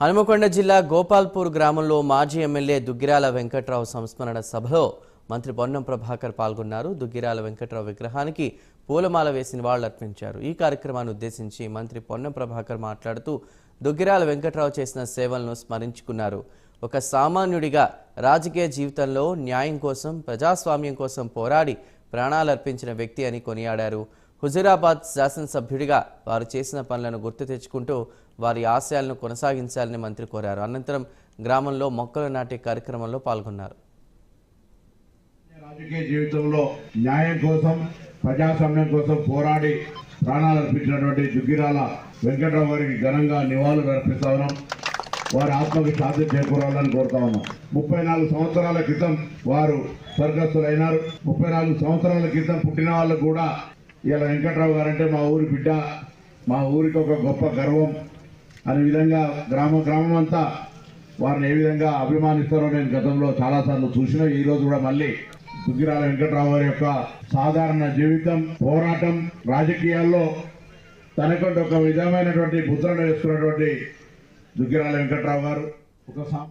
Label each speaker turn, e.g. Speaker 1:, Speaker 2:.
Speaker 1: హనుమకొండ జిల్లా గోపాల్పూర్ గ్రామంలో మాజీ ఎమ్మెల్యే దుగ్గిరాల వెంకట్రావు సంస్మరణ సభలో మంత్రి పొన్నం ప్రభాకర్ పాల్గొన్నారు. దుగ్గిరాల వెంకట్రావు విగ్రహానికి పూలమాల వేసి నివాళులర్పించారు ఈ కార్యక్రమాన్ని ఉద్దేశించి మంత్రి పొన్నం ప్రభాకర్ మాట్లాడుతూ దుగ్గిరాల వెంకట్రావు చేసిన సేవలను స్మరించుకున్నారు. ఒక సామాన్యుడిగా రాజకీయ జీవితంలో న్యాయం కోసం ప్రజాస్వామ్యం కోసం పోరాడి ప్రాణాలర్పించిన వ్యక్తి అని కొనియాడారు. హుజూరాబాద్ శాసనసభ్యుడిగా వారు చేసిన పనులను గుర్తు తెచ్చుకుంటూ వారి ఆశయాలను కొనసాగించాలని మంత్రి కోరారు. అనంతరం గ్రామంలో మొక్కలు నాటే కార్యక్రమంలో పాల్గొన్నారు.
Speaker 2: రాజకీయ జీవితంలో న్యాయం కోసం ప్రజాస్వామ్యం కోసం పోరాడి ప్రాణాలు అర్పించినటువంటి దుగ్గిరాల వెంకటరావు గారికి ఘనంగా నివాళులు అర్పిస్తా ఉన్నాం. వారి ఆత్మకి శాంతి చేకూరాలని కోరుతా ఉన్నాం. ముప్పై నాలుగు సంవత్సరాల క్రితం వారు స్వర్గస్థులైనారు. ముప్పై నాలుగు సంవత్సరాల క్రితం పుట్టిన వాళ్ళకు కూడా ఇలా వెంకట్రావు గారంటే మా ఊరి బిడ్డ మా ఊరికి ఒక గొప్ప గర్వం. అనే విధంగా గ్రామ గ్రామం అంతా వారిని ఏ విధంగా అభిమానిస్తారో నేను గతంలో చాలాసార్లు చూసిన. ఈరోజు కూడా మళ్ళీ దుగ్గిరాల వెంకట్రావు గారి యొక్క సాధారణ జీవితం పోరాటం రాజకీయాల్లో తనకంటే ఒక విధమైనటువంటి ముద్రను వేసుకున్నటువంటి దుగ్గిరాల వెంకట్రావు గారు. ఒక సామ